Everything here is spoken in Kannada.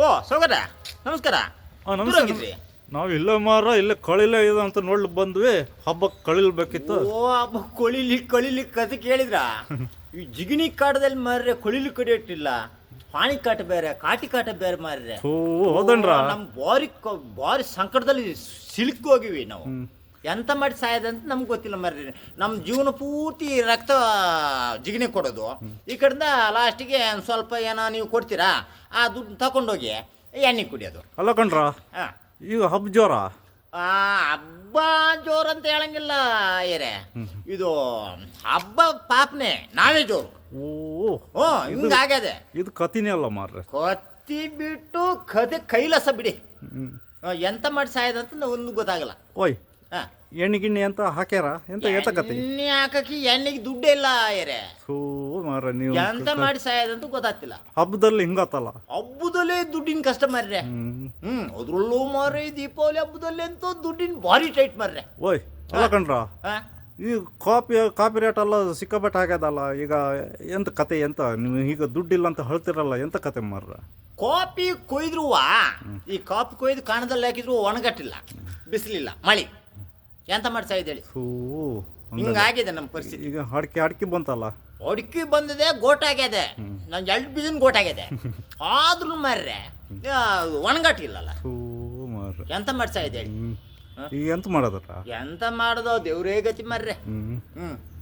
ಓ ಸೌಗರ ನಮಸ್ಕಾರ. ಆ, ನಮಸ್ತೆ? ನಾವು ಇಲ್ಲ ಮಾರ ಇಲ್ಲೇ ಕಳಿಲೇ ಇದೆ ಅಂತ ನೋಡ್ಲಿಕ್ಕೆ ಬಂದ್ವಿ. ಹಬ್ಬಕ್ಕೆ ಕಳಿಲ್ಬೇಕಿತ್ತು ಓ ಅಬ್ಬ ಕೊಳಿಲಿ ಕಳಿಲಿ ಕತೆ ಕೇಳಿದ್ರ? ಈ ಜಿಗಿಣಿ ಕಾಟದಲ್ಲಿ ಮಾರ್ರೆ ಕೊಳಿಲಿ ಕಡಿಯಟ್ಟಿಲ್ಲ ಪಾಣಿ ಕಾಟ ಬೇರೆ ಕಾಟಿ ಕಾಟ ಬೇರೆ ಮಾರ್ರೆ. ಓ ಹೋದನ್ರ? ಓ, ನಮ್ ಬಾರಿ ಕ- ಬಾರಿ ಸಂಕಟದಲ್ಲಿ ಸಿಲುಕಿ ಹೋಗಿವಿ ನಾವು. ಎಂತ ಮಾಡಿ ಸಾಯದಂತ ನಮ್ಗೆ ಗೊತ್ತಿಲ್ಲ ಮರ್ರಿ. ನಮ್ಮ ಜೀವನ ಪೂರ್ತಿ ರಕ್ತ ಜಿಗಣಿ ಕೊಡೋದು. ಈ ಕಡೆಯಿಂದ ಲಾಸ್ಟಿಗೆ ಸ್ವಲ್ಪ ಏನೋ ನೀವು ಕೊಡ್ತೀರಾ? ಆ ದುಡ್ಡು ತಗೊಂಡೋಗಿ ಎಣ್ಣೆ ಕುಡಿಯೋದು. ಅಲ್ಲ ಕಣ್ರ ಹಾಂ ಈಗ ಹಬ್ಬ ಜೋರ? ಆ ಹಬ್ಬ ಜೋರು ಅಂತ ಹೇಳಂಗಿಲ್ಲ ಏರೆ. ಇದು ಹಬ್ಬ ಪಾಪನೆ ನಾವೇ ಜೋರು. ಓ ಹ್ಞೂ ಹಿಂಗಾಗ್ಯದೆ ಇದು ಕತಿನೇ ಅಲ್ಲ ಮಾರ್ರೆ. ಕತ್ತಿ ಬಿಟ್ಟು ಕತೆ ಕೈಲಾಸ ಬಿಡಿ. ಆ, ಎಂತ ಮಾಡಿ ಸಾಯದಂತ ಒಂದು ಗೊತ್ತಾಗಲ್ಲ. ಓಯ್ ಹಾ ಎಣ್ಣೆ ಗಿಣ್ಣೆ ಅಂತ ಹಾಕ್ಯಾರ? ಎಂತ ಎತ್ತ ಕತೆ ಎಣ್ಣೆ ಹಾಕಕ್ಕೆ ಎಣ್ಣೆಗೆ ದುಡ್ಡೇ ಇಲ್ಲ ಏರೆ. ಸೋ ಮಾರ್ರೆ ನೀವು ಎಂತ ಮಾಡಿ ಸಾಯದಂತ ಗೊತ್ತಾಗ್ತಿಲ್ಲ. ಹಬ್ಬದಲ್ಲಿ ಹಿಂಗತ್ತಲ್ಲ ಹಬ್ಬದಲ್ಲೇ ದುಡ್ಡಿನ ಕಷ್ಟ ಮಾರ್ರೆ ಹ್ಮ್. ಅದ್ರಲ್ಲೂ ಮಾರ್ರೆ ದೀಪಾವಳಿ ಹಬ್ಬದಲ್ಲಿ ಅಂತೂ ದುಡ್ಡಿನ ಭಾರಿ ಟೈಟ್ ಮಾರ್ರೆ. ಓಯ್ ಅಲ್ಲ ಕಣ್ರ ಈ ಕಾಪಿ ಕಾಪಿ ರೇಟ್ ಎಲ್ಲ ಆಗ್ಯದಲ್ಲ ಈಗ ಎಂತ ಕತೆ ಎಂತ ನೀವು ಈಗ ದುಡ್ಡಿಲ್ಲ ಅಂತ ಹೇಳ್ತಿರಲ್ಲ ಎಂತ ಕತೆ ಮಾರ್ರ? ಕಾಪಿ ಕೊಯ್ದ್ರುವ ಈ ಕಾಪಿ ಕೊಯ್ದು ಕಾಣದಲ್ಲಿ ಹಾಕಿದ್ರು ಒಣಗಟ್ಟಿಲ್ಲ ಬಿಸಿಲಿಲ್ಲ ಮಳಿ. ಎಂತ ಮಾಡಿ ಇದ್ದೇಳಿ ಹಿಂಗಾಗಿದೆ ನಮ್ಮ ಪರಿಸ್ಥಿತಿ. ಈಗ ಅಡಿಕೆ ಅಡಿಕೆ ಬಂತಲ್ಲ? ಅಡಿಕೆ ಬಂದಿದೆ ಗೋಟಾಗ್ಯದೆ. ನಾನು ಎರಡು ಬೀಜನ್ ಗೋಟಾಗ್ಯದೆ. ಆದ್ರೂ ಮರ್ರೆ ಒಣಗಟ್ಟಿಲ್ಲಲ್ಲ ಎಂತ ಮಾಡ್ಸಾ ಇದೆ ಹೇಳಿ? ಎಂತ ಮಾಡೋದಲ್ಲ ಎಂತ ಮಾಡೋದು ದೇವ್ರೇ ಗತಿ ಮರ್ರೆ. ಹ್ಮ್.